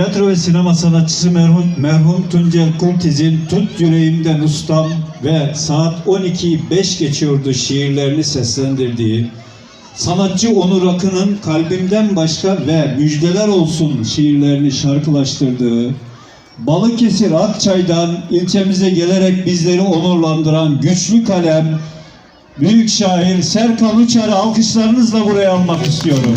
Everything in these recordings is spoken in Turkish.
Tiyatro ve sinema sanatçısı merhum, merhum Tuncel Kurtiz'in Tut Yüreğimden Ustam ve Saat 12'yi 5 geçiyordu şiirlerini seslendirdiği, sanatçı Onur Akın'ın Kalbimden Başka ve Müjdeler Olsun şiirlerini şarkılaştırdığı, Balıkesir Akçay'dan ilçemize gelerek bizleri onurlandıran güçlü kalem, büyük şair Serkan Uçar'ı alkışlarınızla buraya almak istiyorum.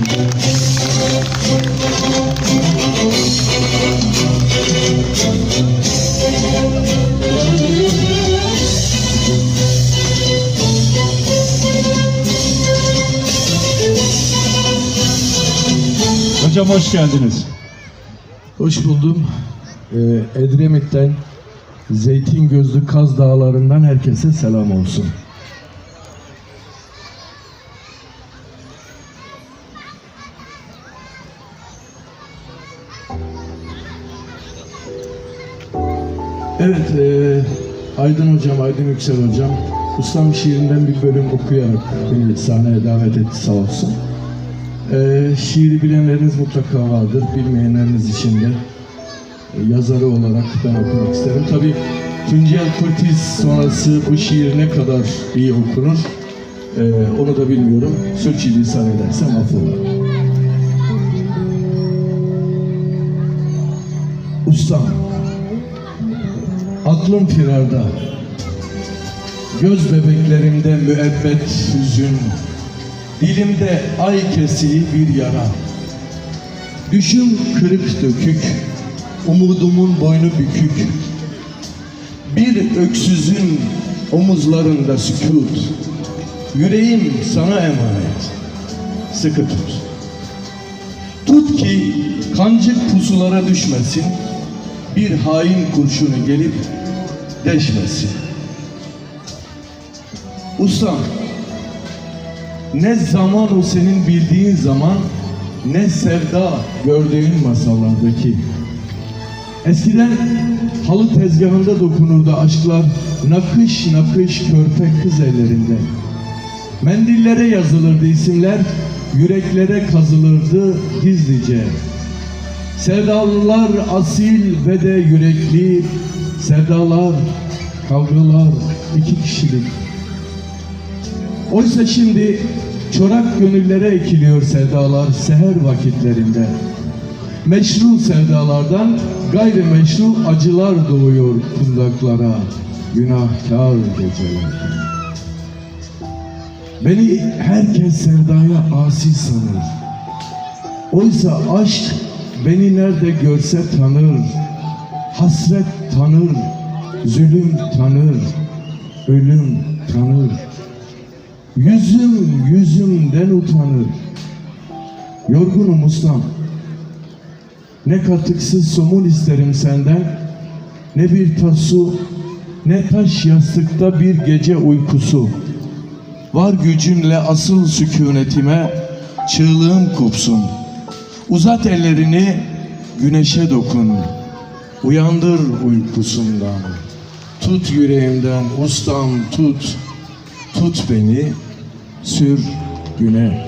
Hocam hoş geldiniz. Hoş buldum. Ee, Edremit'ten Zeytin Gözlü Kaz Dağları'ndan herkese selam olsun. Evet, e, Aydın Hocam, Aydın Yüksel Hocam, Ustam şiirinden bir bölüm okuyarak beni sahneye davet etti sağ olsun. Ee, şiiri bilenleriniz mutlaka vardır. Bilmeyenleriniz için de e, yazarı olarak ben okumak isterim. Tabii Tuncel Kurtiz sonrası bu şiir ne kadar iyi okunur ee, onu da bilmiyorum. Sürçülisan edersem affola. Ustam, aklım firarda, göz bebeklerimde müebbet hüzün, Dilimde ay kesili bir yara. Düşüm kırık dökük, umudumun boynu bükük. Bir öksüzün omuzlarında sükut. Yüreğim sana emanet. Sıkı tut. Tut ki kancık pusulara düşmesin. Bir hain kurşunu gelip deşmesin. Ustam, ne zaman o senin bildiğin zaman ne sevda gördüğün masallardaki. Eskiden halı tezgahında dokunurdu aşklar nakış nakış körpe kız ellerinde. Mendillere yazılırdı isimler, yüreklere kazılırdı gizlice. Sevdalılar asil ve de yürekli, sevdalar, kavgalar iki kişilik. Oysa şimdi çorak gönüllere ekiliyor sevdalar seher vakitlerinde. Meşru sevdalardan gayrimeşru acılar doğuyor kundaklara, günahkar geceler. Beni herkes sevdaya asi sanır. Oysa aşk beni nerede görse tanır. Hasret tanır, zulüm tanır, ölüm tanır. Yüzüm yüzümden utanır. Yorgunum ustam. Ne katıksız somun isterim senden. Ne bir tasu, ne taş yastıkta bir gece uykusu. Var gücünle asıl sükunetime çığlığım kopsun. Uzat ellerini güneşe dokun. Uyandır uykusundan. Tut yüreğimden ustam tut. Tut beni sür güne.